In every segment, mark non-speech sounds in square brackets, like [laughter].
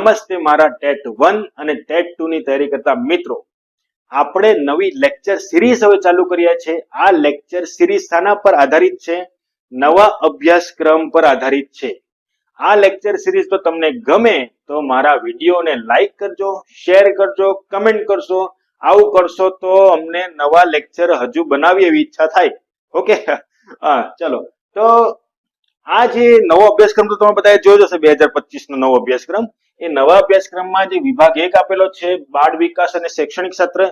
નમસ્તે, મારા TET one અને ટેટ ટુ ની તૈયારી કરતા મિત્રો, આપણે નવી લેક્ચર સિરીઝ હવે ચાલુ કર્યા છે. આ લેક્ચર સિરીઝ શાના પર આધારિત છે, નવા અભ્યાસક્રમ પર આધારિત છે. આ લેક્ચર સિરીઝ તો તમને ગમે તો મારા વિડીયોને લાઈક કરજો, શેર કરજો, કમેન્ટ કરશો. આવું કરશો તો અમને નવા લેક્ચર હજુ બનાવી એવી ઈચ્છા થાય. ઓકે? હા, ચલો. તો આ જે નવો અભ્યાસક્રમ તો તમે બધાએ જોયો જશે બે હજાર પચીસ નો નવો અભ્યાસક્રમ. એ નવા અભ્યાસક્રમમાં જે વિભાગ એક આપેલો છે, બાળ વિકાસ અને શૈક્ષણિક સત્ર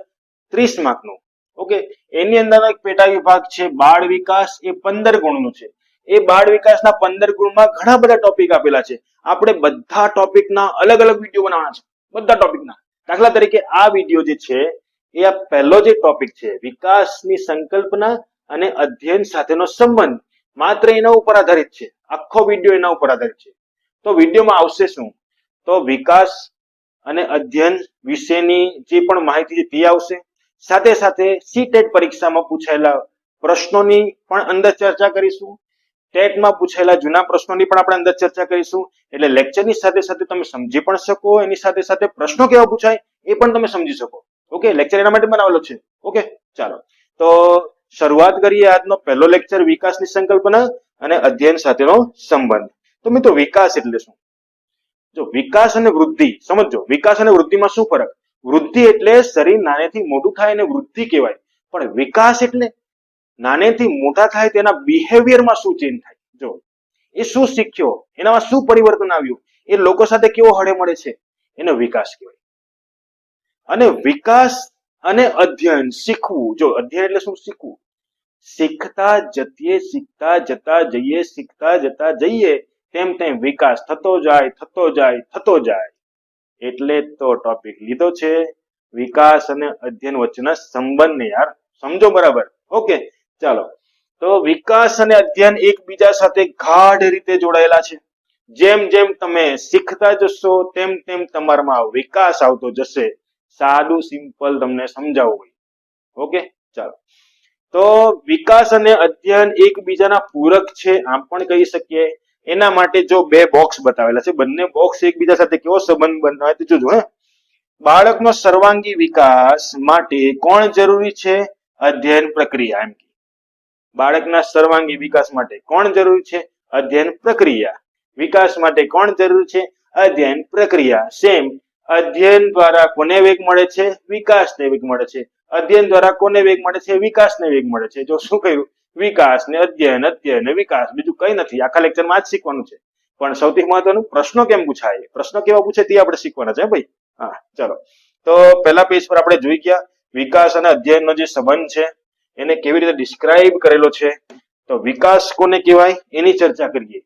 ત્રીસ માર્કનો. ઓકે? એની અંદર એક પેટા વિભાગ છે, બાળ વિકાસ એ પંદર ગુણનું છે. એ બાળ વિકાસના પંદર ગુણમાં ઘણા બધા ટોપિક આપેલા છે. આપણે બધા ટોપિકના અલગ અલગ વીડિયો બનાવવાના છે. બધા ટોપિકના દાખલા તરીકે આ વીડિયો જે છે, એ આ પહેલો જે ટોપિક છે, વિકાસની સંકલ્પના અને અધ્યયન સાથેનો સંબંધ. માત્ર એના ઉપર આધારિત છે. આખો વીડિયો એના ઉપર આધારિત છે. તો વિડીયોમાં આવશે શું? તો વિકાસ અને અધ્યયન વિશેની જે પણ માહિતી તે આવશે. સાથે સાથે સીટેટ પરીક્ષામાં પૂછાયેલા પ્રશ્નોની પણ અંદર ચર્ચા કરીશું. ટેટમાં પૂછાયેલા જૂના પ્રશ્નોની પણ આપણે અંદર ચર્ચા કરીશું. એટલે લેક્ચરની સાથે સાથે તમે સમજી પણ શકો, એની સાથે સાથે પ્રશ્નો કેવા પૂછાય એ પણ તમે સમજી શકો. ઓકે લેક્ચર એના માટે બનાવેલો છે. ઓકે ચાલો. તો શરૂઆત કરીએ આજનો પહેલો લેક્ચર વિકાસની સંકલ્પના અને અધ્યયન સાથેનો સંબંધ. તો મિત્રો વિકાસ એટલે શું? જો વિકાસ અને વૃદ્ધિ સમજો વિકાસ અને વૃદ્ધિમાં શું ફરક? વૃદ્ધિ એટલે શરીર નાનેથી મોટું થાય એને વૃદ્ધિ કહેવાય. પણ વિકાસ એટલે નાનેથી મોટા થાય તેના બિહેવિયરમાં શું ચેન્જ થાય? જો, એ શું શીખ્યો? એનામાં શું પરિવર્તન આવ્યું? એ લોકો સાથે કેવો હળે મળે છે? એનો વિકાસ કહેવાય. અને વિકાસ અને અધ્યયન શીખવું. જો, અધ્યયન એટલે શું શીખવું? શીખતા જતીએ, શીખતા જતા જઈએ, શીખતા જતા જઈએ તેમ તેમ વિકાસ થતો જાય થતો જાય થતો જાય. એટલે તો ટોપિક લીધો છે. વિકાસ અને અધ્યયન વચ્ચેના સંબંધને યાર સમજો બરાબર. ઓકે, ચાલો. તો વિકાસ અને અધ્યયન એકબીજા સાથે ગાઢ રીતે જોડાયેલા છે. જેમ જેમ તમે શીખતા જશો, તેમ તેમ તમારામાં વિકાસ આવતો જશે. સાદું, સિમ્પલ તમને સમજાવવું ઓકે, ચાલો. તો વિકાસ અને અધ્યયન એકબીજાના પૂરક છે, આમ પણ કહી શકીએ. એના માટે જો બે બોક્સ બતાવેલા છે, બંને બોક્સ એકબીજા સાથે કેવો સંબંધ બનાવે તે જોજો, હે. બાળકનો સર્વાંગી વિકાસ માટે કોણ જરૂરી છે? અધ્યયન પ્રક્રિયા, એમ બાળકના સર્વાંગી વિકાસ માટે કોણ જરૂરી છે? અધ્યયન પ્રક્રિયા. વિકાસ માટે કોણ જરૂરી છે? અધ્યયન પ્રક્રિયા. સેમ અધ્યયન દ્વારા કોને વેગ મળે છે? વિકાસને વેગ મળે છે. અધ્યયન દ્વારા કોને વેગ મળે છે? વિકાસને વેગ મળે છે. જો શું કહ્યું વિકાસ ને અધ્યયન અધ્યયન ને વિકાસ, બીજું કઈ નથી. આખા લેક્ચરમાં જ શીખવાનું છે. પણ સૌથી મહત્વનું, પ્રશ્નો કેમ પૂછાય? પ્રશ્નો કેવા પૂછે તે આપણે શીખવાના છે ભાઈ? હા, ચલો. તો પહેલા પેજ પર આપણે જોઈ ગયા, વિકાસ અને અધ્યયનનો જે સંબંધ છે, એને કેવી રીતે ડિસ્ક્રાઇબ કરેલો છે? તો વિકાસ કોને કહેવાય? એની ચર્ચા કરીએ.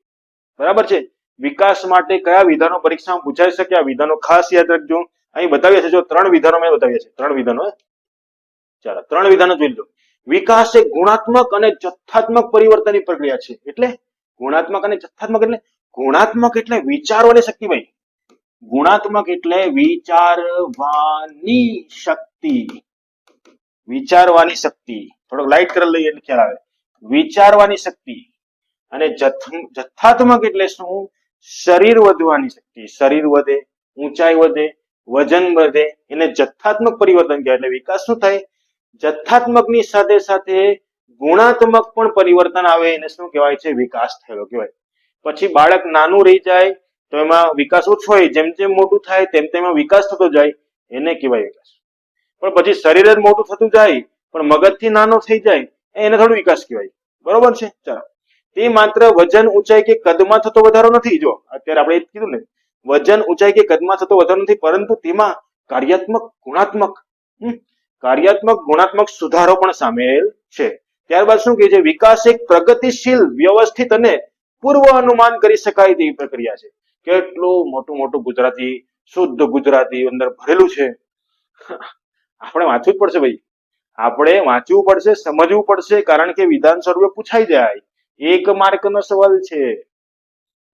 બરાબર છે? વિકાસ માટે કયા વિધાનો પરીક્ષામાં પૂછાઈ શકે? આ વિધાનો ખાસ યાદ રાખજો. અહીં બતાવ્યા છે જો ત્રણ વિધાનો મેં બતાવ્યા છે ત્રણ વિધાનો ચાલો, ત્રણ વિધાનો જોઈ લો. વિકાસ એ ગુણાત્મક અને જથ્થાત્મક પરિવર્તનની પ્રક્રિયા છે. એટલે ગુણાત્મક અને જથ્થાત્મક એટલે ગુણાત્મક એટલે વિચારવાની શક્તિ ભાઈ. ગુણાત્મક એટલે વિચારવાની શક્તિ. વિચારવાની શક્તિ. થોડોક લાઈટ કલર લઈએ એટલે ખ્યાલ આવે. વિચારવાની શક્તિ. અને જથ્થાત્મક એટલે શું? શરીર વધવાની શક્તિ. શરીર વધે, ઊંચાઈ વધે, વજન વધે. એને જથ્થાત્મક પરિવર્તન કહેવાય. એટલે વિકાસ શું થાય? જથ્થાત્મકની સાથે સાથે ગુણાત્મક પણ પરિવર્તન આવે, એને શું કહેવાય છે? વિકાસ થયેલો કહેવાય. પછી બાળક નાનું રહી જાય, તો એમાં વિકાસ ઓછો હોય, જેમ જેમ મોટું થાય, તેમ તેમ વિકાસ થતો જાય, એને કહેવાય વિકાસ. પણ પછી શરીર જ મોટું થતું જાય, પણ મગજથી નાનો થઈ જાય, એને થોડું વિકાસ કહેવાય. બરોબર છે? ચાલો. તે માત્ર વજન ઊંચાઈ કે કદમાં થતો વધારો નથી. જો, અત્યારે આપણે એ કીધું ને, વજન ઊંચાઈ કે કદમાં થતો વધારો નથી, પરંતુ તેમાં કાર્યાત્મક, ગુણાત્મક કાર્યાત્મક ગુણાત્મક સુધારો પણ સામેલ છે. ત્યારબાદ શું છે? વિકાસ એક પ્રગતિશીલ, વ્યવસ્થિત અને પૂર્વ અનુમાન કરી શકાય તેવી પ્રક્રિયા છે. કેટલું મોટું મોટું ગુજરાતી, શુદ્ધ ગુજરાતી અંદર ભરેલું છે. આપણે વાંચવું જ પડશે ભાઈ. આપણે વાંચવું પડશે, સમજવું પડશે, કારણ કે વિધાન સ્વરૂપે પૂછાઈ જાય. એક માર્ક નો સવાલ છે.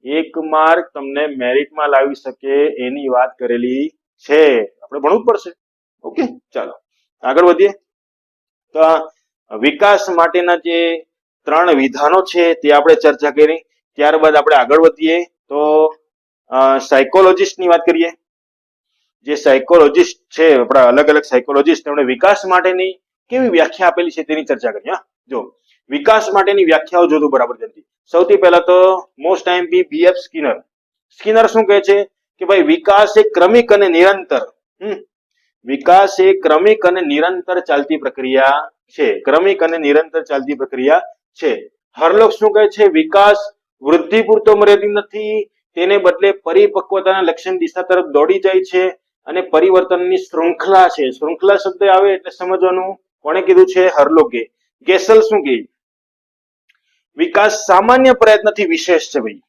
એક માર્ક તમને મેરિટમાં લાવી શકે એની વાત કરેલી છે. આપણે ભણવું જ પડશે. ઓકે, ચાલો. આગળ વધીએ. તો વિકાસ માટેના જે ત્રણ વિધાનો છે તે આપણે ચર્ચા કરી. ત્યારબાદ આપણે આગળ વધીએ. તો સાયકોલોજીસ્ટની વાત કરીએ. જે સાયકોલોજીસ્ટ છે, આપણા અલગ અલગ સાયકોલોજીસ્ટ તેમણે વિકાસ માટેની કેવી વ્યાખ્યા આપેલી છે તેની ચર્ચા કરીએ, હા? જો, વિકાસ માટેની વ્યાખ્યાઓ જોતું બરાબર જલ્દી. સૌથી પહેલા તો most IMP BF Skinner Skinner શું કહે છે? કે ભાઈ વિકાસ એ ક્રમિક અને નિરંતર. હમ? વિકાસ એ ક્રમિક અને નિરંતર ચાલતી પ્રક્રિયા છે. ક્રમિક અને નિરંતર ચાલતી પ્રક્રિયા છે. હરલોક શું કહે છે? વિકાસ વૃદ્ધિ પૂરતો મર્યાદિત નથી. તેને બદલે પરિપક્વતાના લક્ષણ દિશા તરફ દોડી જાય છે અને પરિવર્તનની શૃંખલા છે. શૃંખલા શબ્દ આવે એટલે સમજવાનું કોણે કીધું છે? હરલોકે. ગેસલ શું કહે? વિકાસ સામાન્ય પ્રયત્નથી વિશેષ છે ભાઈ.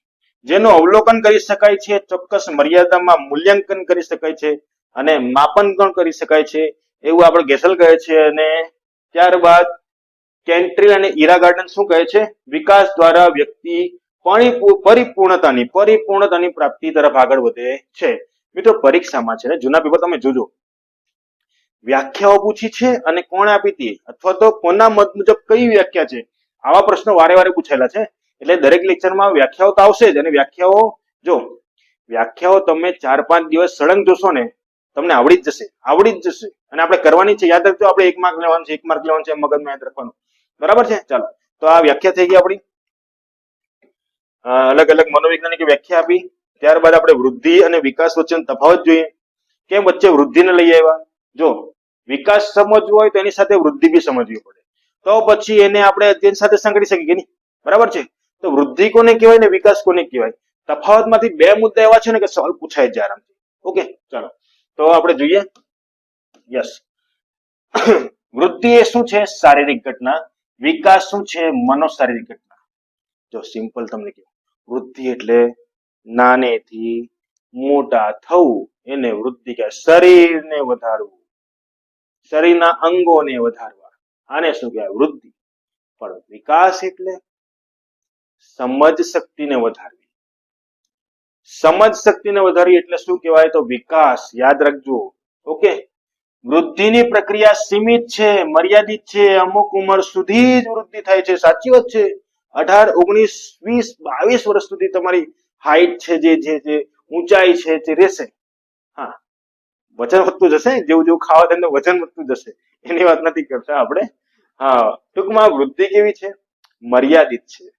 જેનું અવલોકન કરી શકાય છે, ચોક્કસ મર્યાદામાં મૂલ્યાંકન કરી શકાય છે. અને માપન પણ કરી શકાય છે. એવું આપણે ગેસલ કહે છે અને ત્યારબાદ કેન્ટ્રી અને ઈરા ગાર્ડન શું કહે છે? વિકાસ દ્વારા વ્યક્તિ પરિપૂ- પરિપૂર્ણતાની પરિપૂર્ણતાની પ્રાપ્તિ તરફ આગળ વધે છે. મિત્રો, પરીક્ષામાં છે જૂના પેપર તમે જોજો. વ્યાખ્યાઓ પૂછી છે અને કોણે આપી હતી? અથવા તો કોના મત મુજબ કઈ વ્યાખ્યા છે? આવા પ્રશ્નો વારે વારે પૂછાયેલા છે. એટલે દરેક લેક્ચરમાં વ્યાખ્યાઓ તો આવશે જ અને વ્યાખ્યાઓ જો, વ્યાખ્યાઓ તમે ચાર પાંચ દિવસ સળંગ જોશો ને તમને આવડી જ જશે, આવડી જ જશે. અને આપણે કરવાની છે, યાદ રાખજો, આપણે એક માર્ક લેવાનું છે, એક માર્ક લેવાનું છે, મગજમાં યાદ રાખવાનું. બરાબર છે? ચાલો. તો આ વ્યાખ્યા થઈ ગઈ આપણી. અલગ અલગ મનોવૈજ્ઞાનિકે વ્યાખ્યા આપી. ત્યારબાદ આપણે વૃદ્ધિ અને વિકાસ વચ્ચેનો તફાવત જોઈએ. કેમ વચ્ચે વૃદ્ધિને લઈ આવ્યા? જો, વિકાસ સમજવો હોય તો એની સાથે વૃદ્ધિ બી સમજવી પડે. તો પછી એને આપણે અધ્યયન સાથે સંકળી શકીએ નહીં? બરાબર છે? તો વૃદ્ધિ કોને કહેવાય ને વિકાસ કોને કહેવાય? તફાવતમાંથી બે મુદ્દા એવા છે ને કે સવાલ પૂછાય જ આરામથી. ઓકે, ચાલો. તો આપણે જોઈએ. યસ [coughs] વૃદ્ધિ એ શું છે? શારીરિક ઘટના. વિકાસ શું છે? મનોશારીરિક ઘટના. જો સિમ્પલ તમને કહું. વૃદ્ધિ એટલે નાનેથી મોટા થવું. એને વૃદ્ધિ કહેવાય. શરીરને વધારવું. શરીરના અંગોને વધારવા. આને શું કહેવાય? વૃદ્ધિ. પણ વિકાસ એટલે સમજ શક્તિને વધારવી. સમજ શક્તિને વધારી એટલે શું કહેવાય? તો વિકાસ. યાદ રાખજો. ઓકે વૃદ્ધિની પ્રક્રિયા સીમિત છે, મર્યાદિત છે. અમુક ઉંમર સુધી જ વૃદ્ધિ થાય છે. સાચી વાત છે. અઢાર, ઓગણીસ, વીસ, બાવીસ વર્ષ સુધી તમારી હાઈટ છે જે જે જે ઊંચાઈ છે, તે રહેશે. હા. વજન વધતું જશે. જેવું જેવું ખાવા તેમ વજન વધતું જશે. એની વાત નથી કરતા આપણે. હા. ટૂંકમાં વૃદ્ધિ કેવી છે? મર્યાદિત છે.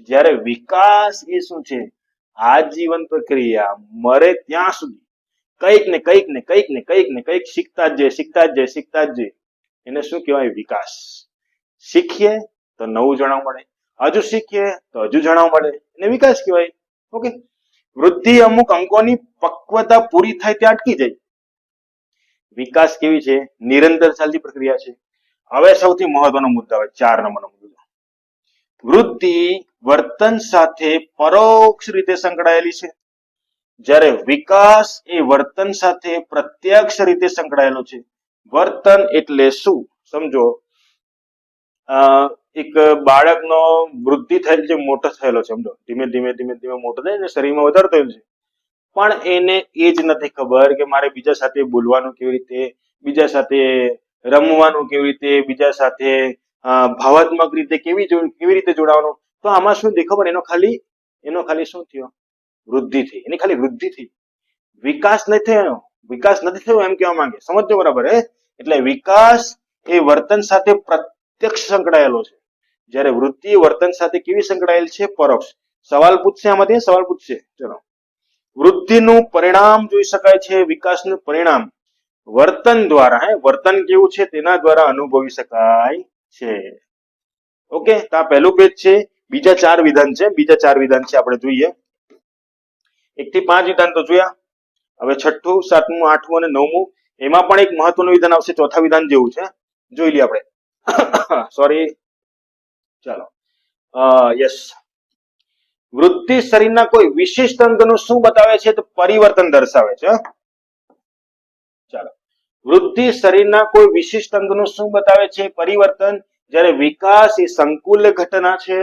જ્યારે વિકાસ એ શું છે? આજીવન પ્રક્રિયા મરે ત્યાં સુધી કંઈક ને કંઈક ને કંઈક ને કંઈક ને કંઈક શીખતા જ જાય શીખતા જ જાય શીખતા જ જાય એને શું કહેવાય? વિકાસ. શીખીએ તો નવું જાણવા મળે. હજુ શીખીએ તો હજુ જાણવા મળે. એને વિકાસ કહેવાય. ઓકે? વૃદ્ધિ અમુક અંકોની પક્વતા પૂરી થાય ત્યાં અટકી જાય. વિકાસ કેવી છે? નિરંતર ચાલતી પ્રક્રિયા છે. હવે સૌથી મહત્વનો મુદ્દો આવે, ચાર નંબરનો મુદ્દો. વૃદ્ધિ વર્તન સાથે પરોક્ષ રીતે સંકળાયેલી છે. જ્યારે વિકાસ એ વર્તન સાથે પ્રત્યક્ષ રીતે સંકળાયેલો છે. વર્તન એટલે શું? સમજો એક બાળકનો વૃદ્ધિ થયેલ છે, મોટો થયેલો છે, સમજો. ધીમે ધીમે ધીમે ધીમે મોટો થાય ને શરીરમાં વધારો થયેલો છે. પણ એને એ જ નથી ખબર કે મારે બીજા સાથે બોલવાનું કેવી રીતે, બીજા સાથે રમવાનું કેવી રીતે, બીજા સાથે ભાવાત્મક રીતે કેવી જો- કેવી રીતે જોડાવાનું. તો આમાં શું દેખો પણ એનો ખાલી એનો ખાલી શું થયો? વૃદ્ધિ થઈ. એની ખાલી વૃદ્ધિ થઈ. વિકાસ નથી થયો. વિકાસ નથી થયો એમ કહેવા માંગે. સમજો બરાબર, હે? એટલે વિકાસ એ વર્તન સાથે પ્રત્યક્ષ સંકળાયેલો છે. જ્યારે વૃદ્ધિ વર્તન સાથે કેવી સંકળાયેલ છે? પરોક્ષ. સવાલ પૂછશે આમાંથી સવાલ પૂછશે. ચલો. વૃદ્ધિનું પરિણામ જોઈ શકાય છે, વિકાસનું પરિણામ. વર્તન દ્વારા, હે? વર્તન કેવું છે? તેના દ્વારા અનુભવી શકાય છે. ઓકે? તો આ પહેલું પેજ છે. બીજા ચાર વિધાન છે, બીજા ચાર વિધાન છે આપણે જોઈએ. એક થી પાંચ વિધાન તો જોયા. હવે છઠ્ઠું, સાતમું, આઠમું અને નવમું, એમાં પણ એક મહત્વનું વિધાન આવશે, ચોથા વિધાન જેવું છે. જોઈ લઈએ આપણે. [coughs] સોરી ચાલો. યસ વૃદ્ધિ શરીરના કોઈ વિશિષ્ટ અંગનું શું બતાવે છે તો પરિવર્તન દર્શાવે છે. ચાલો. વૃદ્ધિ શરીરના કોઈ વિશિષ્ટ અંગનું શું બતાવે છે? પરિવર્તન. જ્યારે વિકાસ એ સંકુલ ઘટના છે.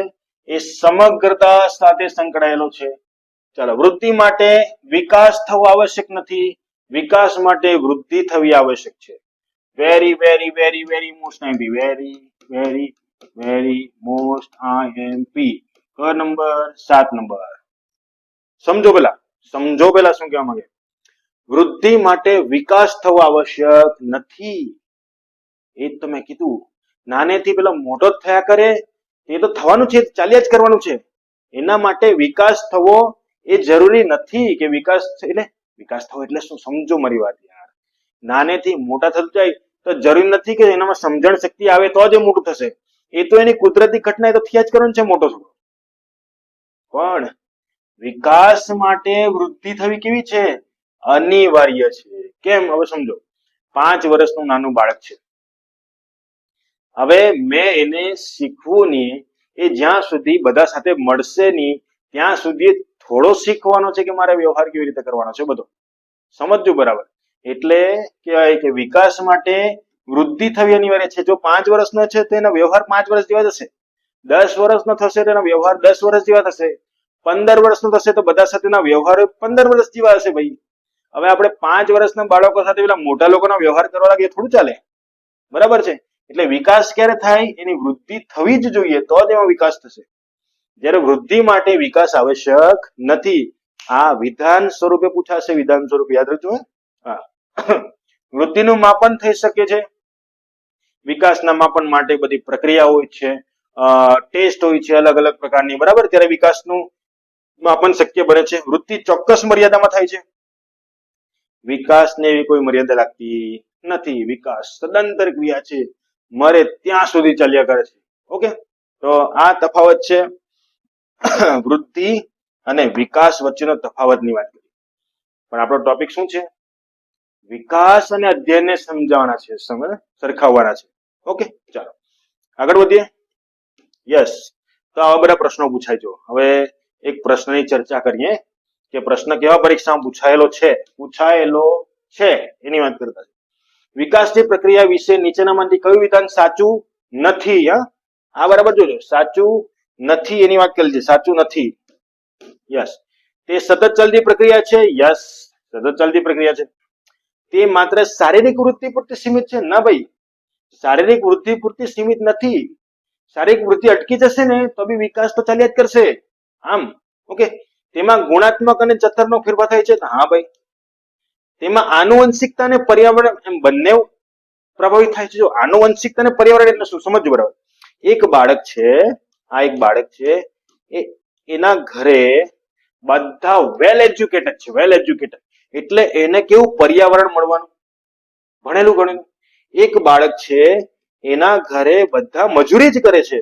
એ સમગ્રતા સાથે સંકળાયેલો છે. ચાલો વૃદ્ધિ માટે વિકાસ થવો આવશ્યક નથી. વિકાસ માટે વૃદ્ધિ થવી આવશ્યક છે. Very very very very most IMP very very very most IMP ક નંબર, સાત નંબર. સમજો પેલા. સમજો પેલા શું કહેવા માંગે? વૃદ્ધિ માટે વિકાસ થવો આવશ્યક નથી. એ જ તો મેં કીધું. નાનેથી પેલો મોટો થયા કરે એ તો થવાનું છે, ચાલ્યા જ કરવાનું છે. એના માટે વિકાસ થવો એ જરૂરી નથી કે વિકાસ એટલે વિકાસ થવો એટલે શું? સમજો મારી વાત યાર. નાનેથી મોટા થતું જાય તો જરૂરી નથી કે એનામાં સમજણ શક્તિ આવે તો જ એ મોટું થશે. એ તો એની કુદરતી ઘટના એ તો થયા જ કરવાનું છે મોટો છોકરો પણ વિકાસ માટે વૃદ્ધિ થવી કેવી છે? અનિવાર્ય છે. કેમ? હવે સમજો. પાંચ વર્ષનું નાનું બાળક છે. હવે મેં એને શીખવું નહીં, એ જ્યાં સુધી બધા સાથે મળશે નહીં, ત્યાં સુધી થોડો શીખવાનો છે કે મારે વ્યવહાર કેવી રીતે કરવાનો છે, બધો. સમજજો બરાબર. એટલે કહેવાય કે વિકાસ માટે વૃદ્ધિ થવી અનિવાર્ય છે. જો પાંચ વર્ષનો છે, તો એનો વ્યવહાર પાંચ વર્ષ જેવા થશે દસ વર્ષનો થશે, તો એનો વ્યવહાર દસ વર્ષ જેવા થશે પંદર વર્ષનો થશે, તો બધા સાથેના વ્યવહાર પંદર વર્ષ જેવા હશે ભાઈ. હવે આપણે પાંચ વર્ષના બાળકો સાથે પેલા મોટા લોકોનો વ્યવહાર કરવા લાગે થોડું ચાલે. બરાબર છે? એટલે વિકાસ ક્યારે થાય? એની વૃદ્ધિ થવી જ જોઈએ, તો જ એમાં વિકાસ થશે. જ્યારે વૃદ્ધિ માટે વિકાસ આવશ્યક નથી, આ વિધાન સ્વરૂપે પૂછાશે. વિધાન સ્વરૂપે યાદ રાખજો [coughs] વૃદ્ધિનું માપન થઈ શકે છે. વિકાસના માપન માટે બધી પ્રક્રિયા હોય છે. ટેસ્ટ હોય છે અલગ અલગ પ્રકારની, બરાબર? ત્યારે વિકાસનું માપન શક્ય બને છે. વૃદ્ધિ ચોક્કસ મર્યાદામાં થાય છે. વિકાસને એવી કોઈ મર્યાદા લાગતી નથી. વિકાસ સદંતર ક્રિયા છે. મરે ત્યાં સુધી ચાલ્યા કરે છે. ઓકે? તો આ તફાવત છે. [coughs] વૃદ્ધિ અને વિકાસ વચ્ચેનો તફાવતની વાત કરી પણ આપણો ટોપિક શું છે? વિકાસ અને અધ્યયનને સમજાવવાના છે સરખાવવાના છે. ઓકે? ચાલો. આગળ વધીએ. યસ તો આવા બધા પ્રશ્નો પૂછાય જો હવે એક પ્રશ્નની ચર્ચા કરીએ. કે પ્રશ્ન કેવા પરીક્ષામાં પૂછાયેલો છે? પૂછાયેલો છે. એની વાત કરતા વિકાસની પ્રક્રિયા વિશે નીચેનામાંથી કયું વિધાન સાચું નથી આ બરાબર જોજો. સાચું નથી એની વાત કરી છે સાચું નથી. યસ. તે સતત ચાલતી પ્રક્રિયા છે? યસ. સતત ચાલતી પ્રક્રિયા છે. તે માત્ર શારીરિક વૃત્તિ પૂરતી સીમિત છે? ના ભાઈ. શારીરિક વૃદ્ધિ પૂરતી સીમિત નથી. શારીરિક વૃદ્ધિ અટકી જશે ને તો બી વિકાસ તો ચાલ્યા જ કરશે. આમ. ઓકે. તેમાં ગુણાત્મક અને જથ્થરનો ફેરફાર થાય છે? હા ભાઈ. તેમાં આનુવંશિકતા અને પર્યાવરણ એમ બંને પ્રભાવિત થાય છે. જો આનુવંશિકતા અને પર્યાવરણ એટલે શું? સમજવું બરાબર. એક બાળક છે, આ એક બાળક છે, એ એના ઘરે બધા વેલ એજ્યુકેટેડ છે વેલ એજ્યુકેટેડ એટલે એને કેવું? પર્યાવરણ મળવાનું. ભણેલું ગણેલું એક બાળક છે, એના ઘરે બધા મજૂરી જ કરે છે.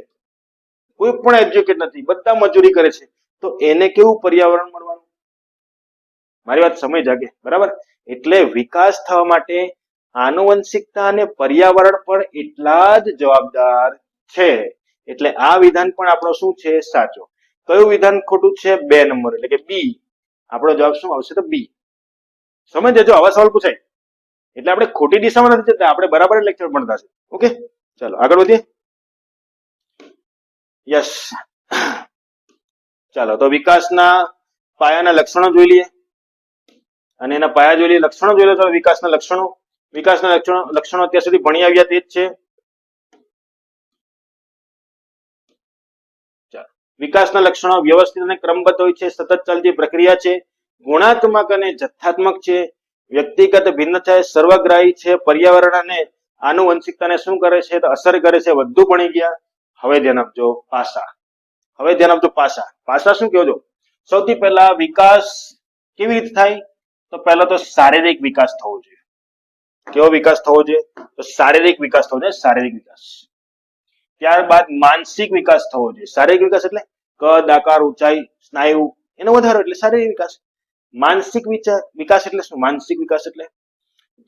કોઈ પણ એજ્યુકેટ નથી. બધા મજૂરી કરે છે. તો એને કેવું? પર્યાવરણ મળવાનું. મારી વાત સમય જાગે, બરાબર? એટલે વિકાસ થવા માટે આનુવંશિકતા અને પર્યાવરણ પણ એટલા જ જવાબદાર છે. એટલે આ વિધાન પણ આપણો શું છે? સાચો. કયું વિધાન ખોટું છે? બે નંબર, એટલે કે બી આપણો જવાબ શું આવશે તો બી સમજ જજો, આવા સવાલ પૂછાય. એટલે આપણે ખોટી દિશામાં નથી જતા, આપણે બરાબર લેક્ચર ભણતા છે. ઓકે ચાલો, આગળ વધીએ. યસ ચાલો, તો વિકાસના પાયાના લક્ષણો જોઈ લઈએ. અને એના પાયા જોઈ લક્ષણો જોઈ તો વિકાસના લક્ષણો વિકાસના લક્ષણો લક્ષણો અત્યાર સુધી ભણી આવ્યા તે જ છે. વિકાસના લક્ષણો, વ્યવસ્થિત અને ક્રમબદ્ધ હોય છે, સતત ચાલતી પ્રક્રિયા છે, ગુણાત્મક અને જથ્થાત્મક છે, વ્યક્તિગત ભિન્નતા છે સર્વગ્રાહી છે, પર્યાવરણ અને આનુવંશિકતાને શું કરે છે તો અસર કરે છે, વધુ ભણી ગયા. હવે ધ્યાન આપજો પાસા. હવે ધ્યાન આપજો પાસા. પાસા શું કહો છો સૌથી પહેલા વિકાસ કેવી રીતે થાય? તો પહેલા તો શારીરિક વિકાસ થવો જોઈએ. કેવો વિકાસ થવો જોઈએ? તો શારીરિક વિકાસ થવો જોઈએ, શારીરિક વિકાસ. ત્યારબાદ માનસિક વિકાસ થવો જોઈએ. શારીરિક વિકાસ એટલે કદ, આકાર, ઊંચાઈ, સ્નાયુ, એનો વધારો એટલે શારીરિક વિકાસ. માનસિક વિચાર વિકાસ એટલે શું? માનસિક વિકાસ એટલે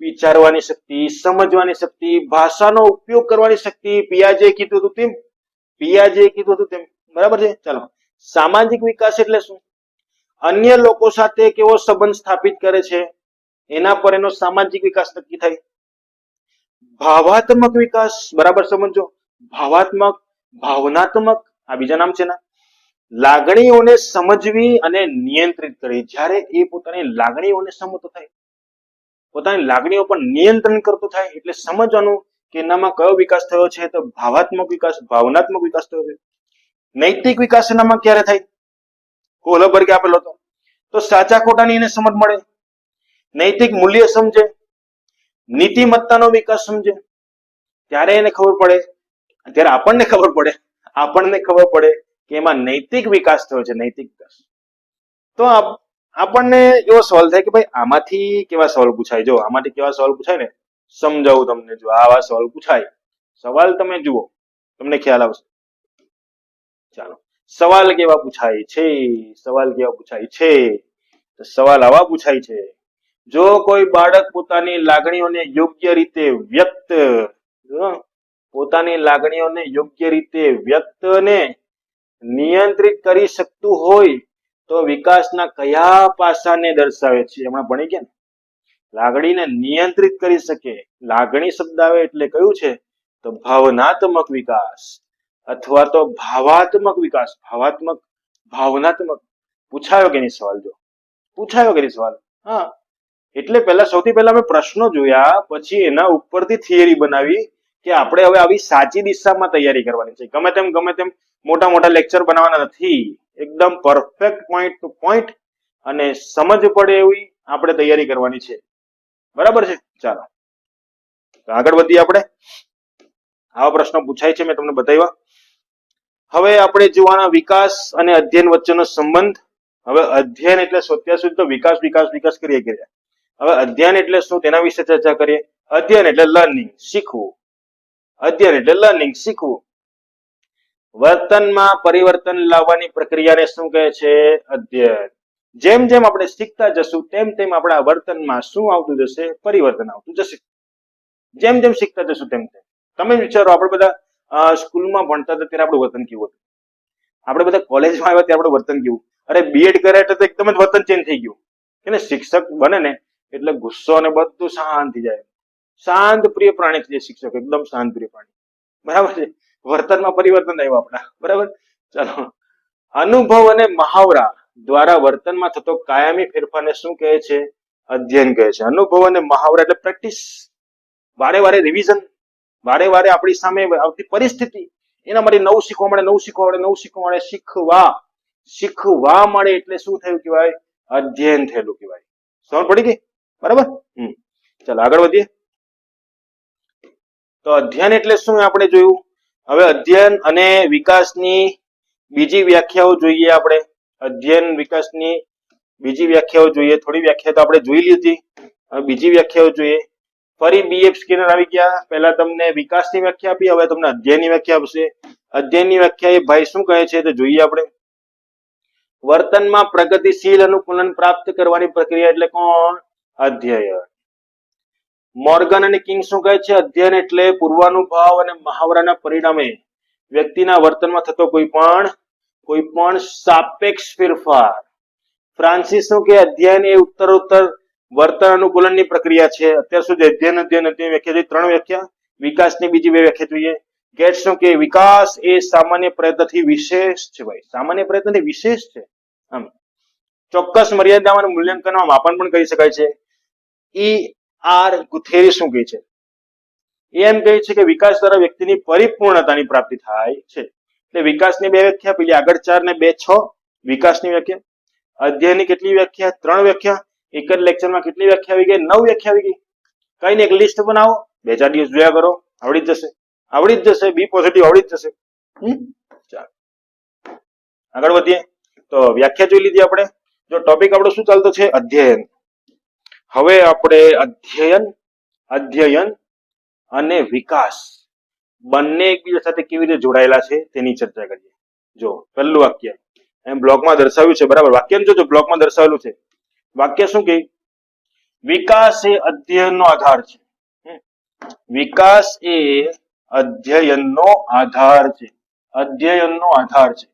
વિચારવાની શક્તિ, સમજવાની શક્તિ, ભાષાનો ઉપયોગ કરવાની શક્તિ. પિયાજે કીધું હતું તેમ. પિયાજે કીધું હતું તેમ. બરાબર છે? ચાલો. સામાજિક વિકાસ એટલે શું? અન્ય લોકો સાથે કેવો સંબંધ સ્થાપિત કરે છે? એના પર એનો સામાજિક વિકાસ નક્કી થાય. ભાવાત્મક વિકાસ, બરાબર સમજો ભાવાત્મક, ભાવનાત્મક, આ બીજા નામ છે ને? લાગણીઓને સમજવી અને નિયંત્રિત કરવી. જ્યારે એ પોતાની લાગણીઓને સમજતો થાય. પોતાની લાગણીઓ પર નિયંત્રણ કરતો થાય, એટલે સમજવાનું કે એનામાં કયો વિકાસ થયો છે, તો ભાવાત્મક વિકાસ, ભાવનાત્મક વિકાસ થયો છે. નૈતિક વિકાસ એનામાં ક્યારે થાય? કોહલબર્ગે આપેલો હતો. તો સાચા ખોટાની એને સમજ મળે. નૈતિક મૂલ્ય સમજે. નીતિમત્તાનો વિકાસ સમજે. ત્યારે એને ખબર પડે. ત્યારે આપણને ખબર પડે. આપણને ખબર પડે કે એમાં નૈતિક વિકાસ થયો છે, નૈતિક વિકાસ. તો આપણને એવો સવાલ થાય કે ભાઈ, આમાંથી કેવા સવાલ પૂછાય? જો, આમાંથી કેવા સવાલ પૂછાય ને, સમજાવું તમને. જો આવા સવાલ પૂછાય, સવાલ તમે જુઓ. તમને ખ્યાલ આવશે. ચાલો. સવાલ કેવા પૂછાય છે? સવાલ કેવા પૂછાય છે? સવાલ આવા પૂછાય છે. જો કોઈ બાળક પોતાની લાગણીઓને યોગ્ય રીતે વ્યક્ત પોતાની લાગણીઓને યોગ્ય રીતે વ્યક્ત અને નિયંત્રિત કરી શકતું હોય, તો વિકાસના કયા પાસાને દર્શાવે છે? હમણાં ભણી ગયા ને? લાગણીને નિયંત્રિત કરી શકે. લાગણી શબ્દ આવે એટલે કયું છે? તો ભાવનાત્મક વિકાસ. અથવા તો ભાવાત્મક વિકાસ ભાવાત્મક ભાવનાત્મક? પૂછાયો કે નહીં સવાલ જો? પૂછાયો કે નહીં સવાલ? હા. એટલે પહેલા સૌથી પહેલા અમે પ્રશ્નો જોયા પછી એના ઉપરથી થિયરી બનાવી કે આપણે હવે આવી સાચી દિશામાં તૈયારી કરવાની છે. ગમે તેમ ગમે તેમ મોટા મોટા લેક્ચર બનાવવાના નથી. એકદમ પરફેક્ટ પોઈન્ટ ટુ પોઈન્ટ અને સમજ પડે એવી આપણે તૈયારી કરવાની છે. બરાબર છે? ચાલો. તો આગળ વધીએ આપણે. આવા પ્રશ્નો પૂછાય છે મેં તમને બતાવ્યા. હવે આપણે જોવાના વિકાસ અને અધ્યયન વચ્ચેનો સંબંધ, હવે અધ્યયન એટલે અત્યાર સુધી તો વિકાસ વિકાસ વિકાસ કરીએ કર્યા. હવે અધ્યયન એટલે શું? તેના વિશે ચર્ચા કરીએ. અધ્યયન એટલે લર્નિંગ, શીખવું. અધ્યયન એટલે લર્નિંગ, શીખવું. વર્તનમાં પરિવર્તન લાવવાની પ્રક્રિયાને શું કહે છે? અધ્યયન. જેમ જેમ આપણે શીખતા જશું, તેમ તેમ આપણા વર્તનમાં શું આવતું જશે? પરિવર્તન આવતું જશે. જેમ જેમ શીખતા જશું, તેમ તેમ. તમે વિચારો, આપણે બધા સ્કૂલમાં ભણતા હતા ત્યારે આપણું વર્તન કેવું હતું? આપણે બધા કોલેજમાં આવ્યા ત્યારે આપણું વર્તન કેવું? અરે બીએડ કર્યા એટલે તો એકદમ જ વર્તન ચેન્જ થઈ ગયું. કે શિક્ષક બને ને, એટલે ગુસ્સો અને બધું શાંત થઈ જાય. શાંત પ્રિય પ્રાણી થઈ જાય શિક્ષક, એકદમ શાંત પ્રિય પ્રાણી. બરાબર છે? વર્તનમાં પરિવર્તન આવ્યું આપણા. બરાબર? ચાલો. અનુભવ અને મહાવરા દ્વારા વર્તનમાં થતો કાયમી ફેરફારને શું કહે છે? અધ્યયન કહે છે. અનુભવ અને મહાવરા એટલે પ્રેક્ટિસ વારે વારે રિવિઝન વારે વારે આપણી સામે આવતી પરિસ્થિતિ, એના માટે નવું શીખવા મળે, નવું શીખવા મળે, નવું શીખવા મળે, શીખવા. શીખવા મળે એટલે શું થયું કહેવાય? અધ્યયન થયેલું કહેવાય. સમજ પડી ગઈ? બરાબર? હમ. ચાલો આગળ વધીએ. તો અધ્યયન એટલે શું આપણે જોયું? હવે અધ્યયન અને વિકાસની બીજી વ્યાખ્યાઓ જોઈએ આપણે. અધ્યયન, વિકાસની બીજી વ્યાખ્યાઓ જોઈએ. થોડી વ્યાખ્યા તો આપણે જોઈ લીધી. હવે બીજી વ્યાખ્યાઓ જોઈએ. ફરી બીએફ સ્કિનર આવી ગયા. પહેલા તમને વિકાસની વ્યાખ્યા આપી, હવે તમને અધ્યયની વ્યાખ્યા આપશે. અધ્યયનની વ્યાખ્યા એ ભાઈ શું કહે છે તો જોઈએ આપણે. વર્તનમાં પ્રગતિશીલ અનુકૂલન પ્રાપ્ત કરવાની પ્રક્રિયા એટલે કોણ? અધ્યયન. મોર્ગન અને કિંગ શું કહે છે? અધ્યયન એટલે પૂર્વાનુભાવ અને મહાવરાના પરિણામે વ્યક્તિના વર્તનમાં થતો કોઈ પણ કોઈ પણ સાપેક્ષ ફેરફાર. ફ્રાન્સિસ શું કે અધ્યયન એ ઉત્તરોત્તર વર્તન અનુકૂલનની પ્રક્રિયા છે. અત્યાર સુધી અધ્યયન અધ્યયન અધ્યયન વ્યાખ્યા જોઈએ. ત્રણ વ્યાખ્યા. વિકાસની બીજી બે વ્યાખ્યા જોઈએ. ગેટ્સ શું કે? વિકાસ એ સામાન્ય પ્રયત્નથી વિશેષ છે ભાઈ. સામાન્ય પ્રયત્નથી વિશેષ છે. આમ, ચોક્કસ મર્યાદામાં મૂલ્યાંકનમાં માપન પણ કરી શકાય છે. ઈ આર ગુથેરી શું કહે છે? એ એમ કહે છે કે વિકાસ દ્વારા વ્યક્તિની પરિપૂર્ણતાની પ્રાપ્તિ થાય છે. એટલે વિકાસની બે વ્યાખ્યા, પેલી આગળ ચાર ને બે છ. વિકાસની વ્યાખ્યા. અધ્યયનની કેટલી વ્યાખ્યા? ત્રણ વ્યાખ્યા. એક જ લેક્ચરમાં કેટલી વ્યાખ્યા આવી ગઈ? નવ વ્યાખ્યા આવી ગઈ. કઈ ને એક લિસ્ટ બનાવો. બે ચાર દિવસ જોયા કરો. આવડી જ જશે. આવડી જ જશે. બી પોઝિટિવ આવડી જ જશે? ચાલો. આગળ વધીએ. તો વ્યાખ્યા જોઈ લીધી આપણે. જો ટોપિક આપણો શું ચાલતો છે? અધ્યયન. હવે આપણે અધ્યયન અધ્યયન અને વિકાસ. બંને એકબીજા સાથે કેવી રીતે જોડાયેલા છે તેની ચર્ચા કરીએ. જો, પહેલું વાક્ય. એમ બ્લોકમાં દર્શાવ્યું છે. બરાબર. વાક્ય જોજો. બ્લોકમાં દર્શાવેલું છે. વાક્ય શું કે વિકાસ એ અધ્યયનનો આધાર છે. વિકાસ એ અધ્યયનનો આધાર છે. અધ્યયનનો આધાર છે.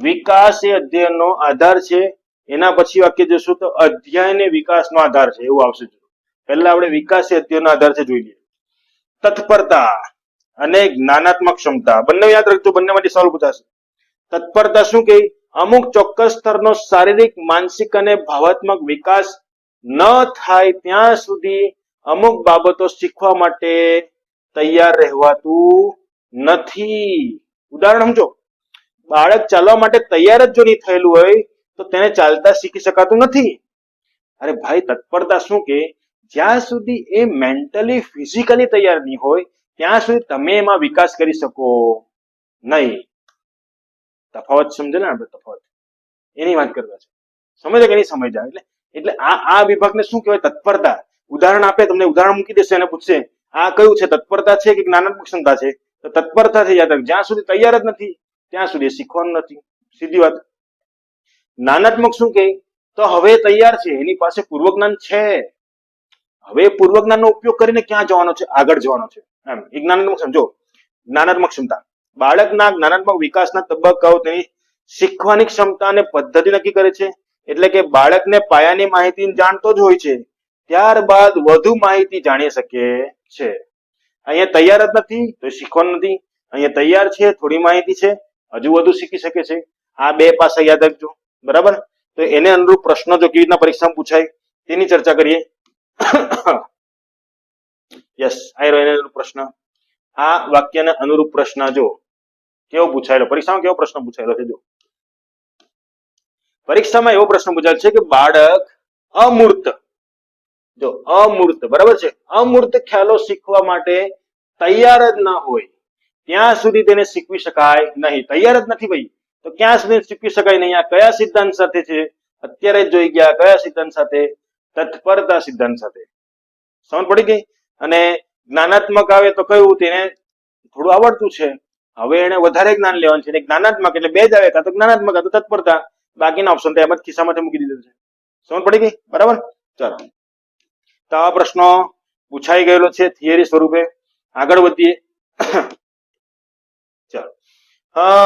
વિકાસ એ અધ્યયનનો આધાર છે. એના પછી વાક્ય જોશું તો અધ્યયન એ વિકાસનો આધાર છે. એવું આવશે પહેલા આપણે વિકાસ એ અધ્યયનનો આધાર છે જોઈ લઈએ. તત્પરતા અને જ્ઞાનાત્મક ક્ષમતા. બંને યાદ રાખજો. બંને માટે સવાલ પૂછાશે તત્પરતા શું કે અમુક ચોક્કસ સ્તરનો શારીરિક, માનસિક અને ભાવાત્મક વિકાસ ન થાય ત્યાં સુધી અમુક બાબતો શીખવા માટે તૈયાર રહેવાતું નથી. ઉદાહરણ સમજો, બાળક ચાલવા માટે તૈયાર જ જો નહીં થયેલું હોય, તો તેને ચાલતા શીખી શકાતું નથી. અરે ભાઈ, તત્પરતા શું કે, જ્યાં સુધી એ મેન્ટલી, ફિઝિકલી તૈયાર નહીં હોય, ત્યાં સુધી તમે એમાં વિકાસ કરી શકો નહીં. તફાવત સમજે ને આપણે તફાવત. એની વાત કરવા છે. સમજે કે નહીં સમજ્યા? એટલે એટલે આ આ વિભાગને શું કહેવાય? તત્પરતા. ઉદાહરણ આપે, તમને ઉદાહરણ મૂકી દેશે અને પૂછશે, આ કયું છે? તત્પરતા છે કે જ્ઞાનાત્મક ક્ષમતા છે? તો તત્પરતા છે યાદ જ્યાં સુધી તૈયાર જ નથી, ત્યાં સુધી શીખવાનું નથી. સીધી વાત. જ્ઞાનાત્મક શું કહે? તો હવે તૈયાર છે. એની પાસે પૂર્વ જ્ઞાન છે. હવે પૂર્વ જ્ઞાનનો ઉપયોગ કરીને ક્યાં જવાનો છે? આગળ જવાનો છે. એમ. એ જ્ઞાનાત્મક સમજો. જ્ઞાનાત્મક ક્ષમતા. બાળકના જ્ઞાનાત્મક વિકાસના તબક્કાઓ તેની શીખવાની ક્ષમતા અને પદ્ધતિ નક્કી કરે છે. એટલે કે બાળકને પાયાની માહિતી જાણતો જ હોય છે. ત્યારબાદ વધુ માહિતી જાણી શકે છે. અહીંયા તૈયાર જ નથી, તો શીખવાનું નથી. અહીંયા તૈયાર છે, થોડી માહિતી છે, હજુ વધુ શીખી શકે છે. આ બે પાસા યાદ રાખજો. બરાબર? તો એને અનુરૂપ પ્રશ્નો જો કેવી રીતના પરીક્ષામાં પૂછાય, તેની ચર્ચા કરીએ. [coughs] યસ આ એને અનુરૂપ પ્રશ્ન. આ વાક્યને અનુરૂપ પ્રશ્ન જો કેવો પૂછાયેલો? પરીક્ષામાં કેવો પ્રશ્ન પૂછાયેલો છે? જો પરીક્ષામાં એવો પ્રશ્ન પૂછાયેલો છે કે બાળક અમૂર્ત. જો અમૂર્ત. બરાબર છે? અમૂર્ત ખ્યાલો શીખવા માટે તૈયાર જ ના હોય. ત્યાં સુધી તેને શીખવી શકાય નહીં. તૈયાર જ નથી ભાઈ. તો ક્યાં સુધી શીખવી શકાય નહીં? આ કયા સિદ્ધાંત સાથે છે? અત્યારે જોઈ ગયા. કયા સિદ્ધાંત સાથે? તત્પરતા સિદ્ધાંત સાથે. સમજ પડી ગઈ? અને જ્ઞાનાત્મક આવે તો કયું? તેને થોડું આવડતું છે. હવે એને વધારે જ્ઞાન લેવાનું છે. જ્ઞાનાત્મક એટલે બે જ આવે. તો જ્ઞાનાત્મક, કાં તત્પરતા. બાકીના ઓપ્શન તો એમ જ ખિસ્સામાંથી મૂકી દીધું છે. સમજ પડી ગઈ? બરાબર? ચાલો. તો આવા પ્રશ્નો પૂછાઈ ગયેલો છે થિયરી સ્વરૂપે. આગળ વધીએ. [coughs] ચાલો.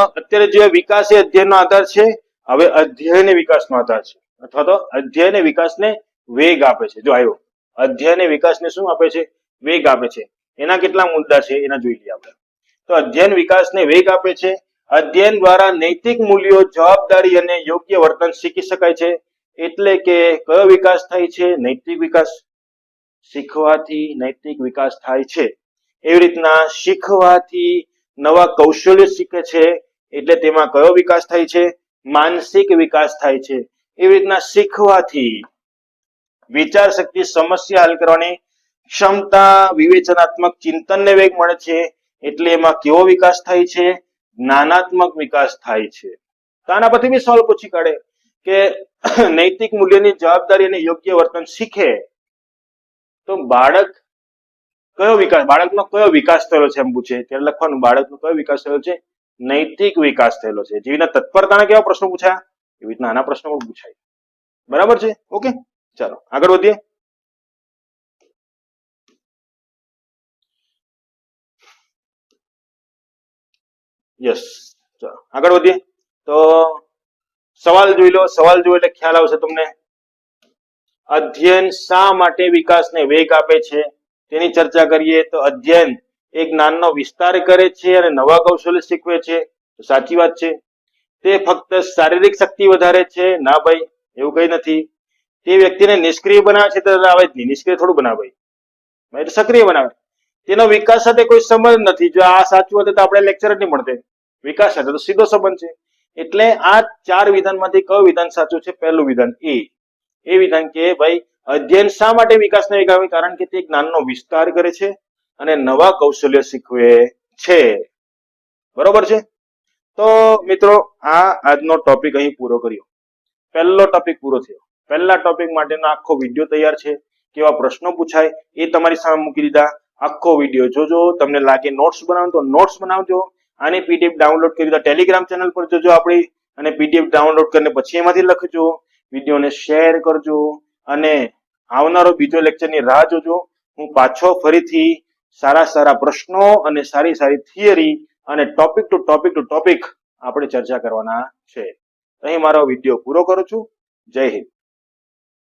અત્યારે જે વિકાસ એ અધ્યયનનો આધાર છે, હવે અધ્યયન વિકાસ વિકાસનો આધાર છે. અથવા તો અધ્યયન વિકાસને વેગ આપે છે. જો આવ્યો. અધ્યયન વિકાસ વિકાસને શું આપે છે? વેગ આપે છે. એના કેટલા મુદ્દા છે? એના જોઈ લઈએ આપણે. તો અધ્યયન વિકાસને વેગ આપે છે. અધ્યયન દ્વારા નૈતિક મૂલ્યો, જવાબદારી અને યોગ્ય વર્તન શીખી શકાય છે. એટલે કે કયો વિકાસ થાય છે? નૈતિક વિકાસ શીખવાથી નૈતિક વિકાસ થાય છે. એવી રીતના શીખવાથી નવા કૌશલ્ય શીખે છે. એટલે તેમાં કયો વિકાસ થાય છે? માનસિક વિકાસ થાય છે. એવી રીતના શીખવાથી વિચાર શક્તિ સમસ્યા હલ કરવાની ક્ષમતા, વિવેચનાત્મક ચિંતનને વેગ મળે છે. એટલે એમાં કેવો વિકાસ થાય છે? જ્ઞાનાત્મક વિકાસ થાય છે. તો આના પરથી બી સવાલ પૂછી કાઢે કે [coughs] નૈતિક મૂલ્યની જવાબદારી અને યોગ્ય વર્તન શીખે? તો બાળક કયો વિકાસ, બાળકનો કયો વિકાસ થયેલો છે એમ પૂછે? ત્યારે લખવાનું, બાળકનો કયો વિકાસ થયેલો છે? નૈતિક વિકાસ થયેલો છે. જેવી રીતના તત્પરતાના કેવા પ્રશ્નો પૂછાયા? એવી રીતના આના પ્રશ્નો પણ પૂછાય. બરાબર છે? ઓકે? ચાલો, આગળ વધીએ. યસ આગળ વધીએ. તો સવાલ જોઈ લો. સવાલ જોઈ એટલે ખ્યાલ આવશે તમને. અધ્યયન શા માટે વિકાસને વેગ આપે છે? તેની ચર્ચા કરીએ. તો અધ્યયન એ જ્ઞાનનો વિસ્તાર કરે છે અને નવા કૌશલ્ય શીખવે છે. તો સાચી વાત છે. તે ફક્ત શારીરિક શક્તિ વધારે છે. ના ભાઈ, એવું કઈ નથી. તે વ્યક્તિને નિષ્ક્રિય બનાવે છે તો આવે જ નહીં. નિષ્ક્રિય થોડું બનાવે. ભાઈ સક્રિય બનાવે. તેનો વિકાસ સાથે કોઈ સંબંધ નથી. જો આ સાચું હતું તો આપણે લેક્ચર જ નહીં મળતે વિકાસ સાથે. તો સીધો સંબંધ છે. એટલે આ ચાર વિધાનમાંથી કયું વિધાન સાચું છે? પહેલું વિધાન એ. એ વિધાન કે ભાઈ, અધ્યયન શા માટે વિકાસને વિકાવે? કારણ કે તે જ્ઞાનનો વિસ્તાર કરે છે અને નવા કૌશલ્ય શીખવે છે. બરોબર છે? તો મિત્રો, આ આજનો ટોપિક અહીં પૂરો કર્યો. પહેલો ટોપિક પૂરો થયો. પહેલા ટોપિક માટેનો આખો વીડિયો તૈયાર છે. કેવા પ્રશ્નો પૂછાય એ તમારી સામે મૂકી દીધા. આખો વીડિયો જોજો. તમને લાગે નોટ્સ બનાવો તો નોટ્સ બનાવજો. આની પીડીએફ ડાઉનલોડ કરી ટેલિગ્રામ ચેનલ પર જોજો આપણી અને પીડીએફ ડાઉનલોડ કરીને પછી એમાંથી લખજો. વિડીયોને શેર કરજો અને આવનારો બીજો લેક્ચરની રાહ જોજો. હું પાછો ફરીથી સારા સારા પ્રશ્નો અને સારી સારી થિયરી અને topic to topic to topic આપણે ચર્ચા કરવાના છે. અહીં મારો વીડિયો પૂરો કરું છું. જય હિન્દ.